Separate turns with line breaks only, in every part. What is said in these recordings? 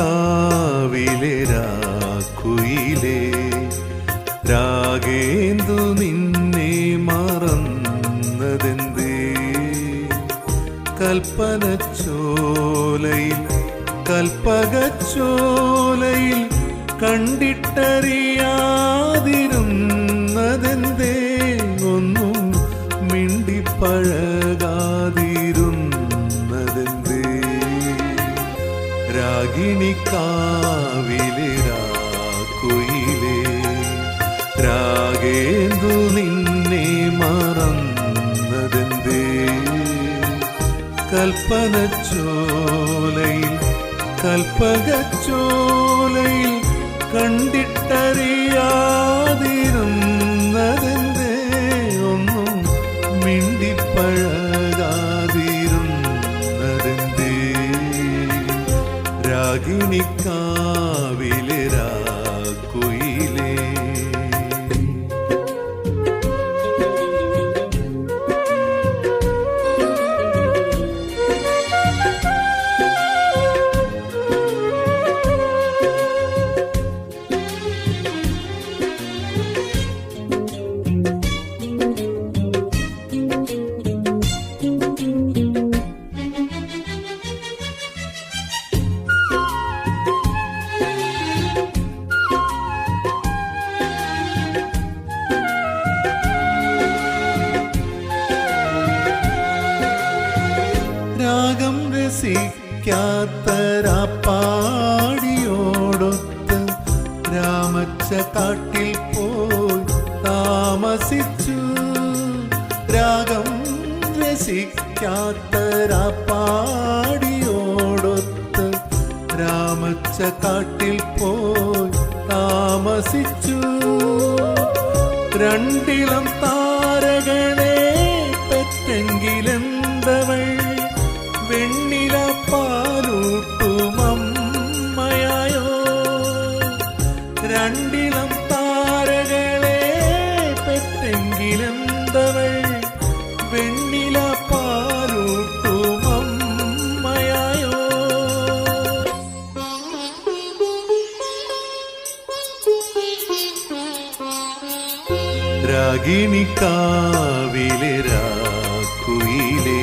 രാഗിണിക്കാവിലെ രാക്കുയിലേ രാഗേന്ദു നിന്നെ മറന്നതെന്തേ? കൽപ്പനച്ചോലയിൽ കൽപ്പകച്ചോലയിൽ കണ്ടിട്ടറിയാതിരുന്നതെന്തേ? ഒന്നും മിണ്ടിപ്പഴകാതിരുന്നതെന്തേ? രാഗിണിക്കാവിലെ നിന്നെ മറന്നതെന്തേ? കൽപ്പനച്ചോലയിൽ കൽപ്പകച്ചോലയിൽ കണ്ടിട്ടറിയാതിരുന്നതെന്തേ? ഒന്നും മിണ്ടിപ്പഴകാതിരുന്നതെന്തേ? രാഗിണിക്കാവിലെ രാഗം രസിക്കാത്തരാപ്പാടിയോടൊത്ത് രാമച്ച കാട്ടിൽ പോയി താമസിച്ചു. രാഗം രസിക്കാത്തരാപ്പാടിയോടൊത്ത് രാമച്ച കാട്ടിൽ പോയി താമസിച്ചു. രണ്ടിളം താരകളെ വെണ്ണില പാലൂട്ടുമമ്മയായോ? രണ്ടിളം താരകളെ രാക്കുയിലേ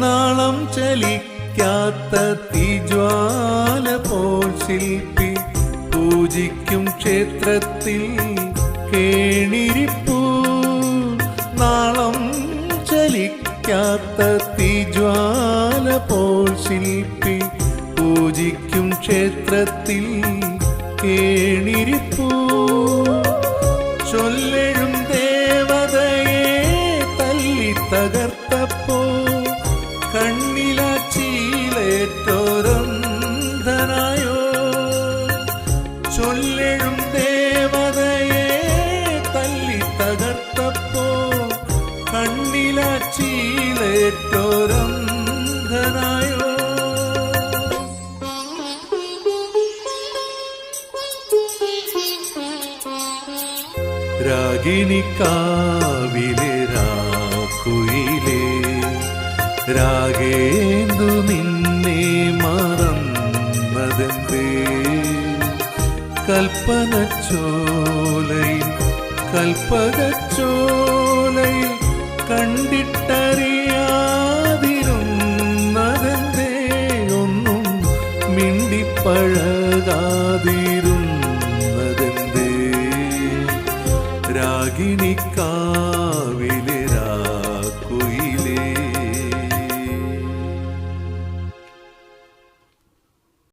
നാളം ചലിക്കാത്ത തിജ്വാല പോൽ ശില്പി പൂജിക്കും ക്ഷേത്രത്തിൽ കേണിരിപ്പൂ. നാളം ചലിക്കാത്ത തിജ്വാല പോൽ ശില്പി പൂജിക്കും ക്ഷേത്രത്തിൽ കേണിരിപ്പൂ. ചൊല്ലെഴും ദേവതയെ തല്ലി തകർത്തപ്പോ കണ്ണിലാച്ചിയിലേറ്റോരന്ധനായോ ചൊല്ലെഴും ദേവതയെ തല്ലി തകർത്തപ്പോ കണ്ണിലാച്ചിയിലേറ്റോരന്ധനായോ രാഗിണിക്കാവിലെ രാക്കുയിലേ രാഗേന്ദു നിന്നെ മറന്നതെന്തേ? കൽപ്പനച്ചോലയിൽ കൽപ്പകച്ചോലയിൽ കണ്ടിട്ടറിയാതിരുന്നതെന്തേ? ഒന്നും മിണ്ടിപ്പഴകാതിരുന്നതെന്തേ? രാഗിണിക്കാവിലെ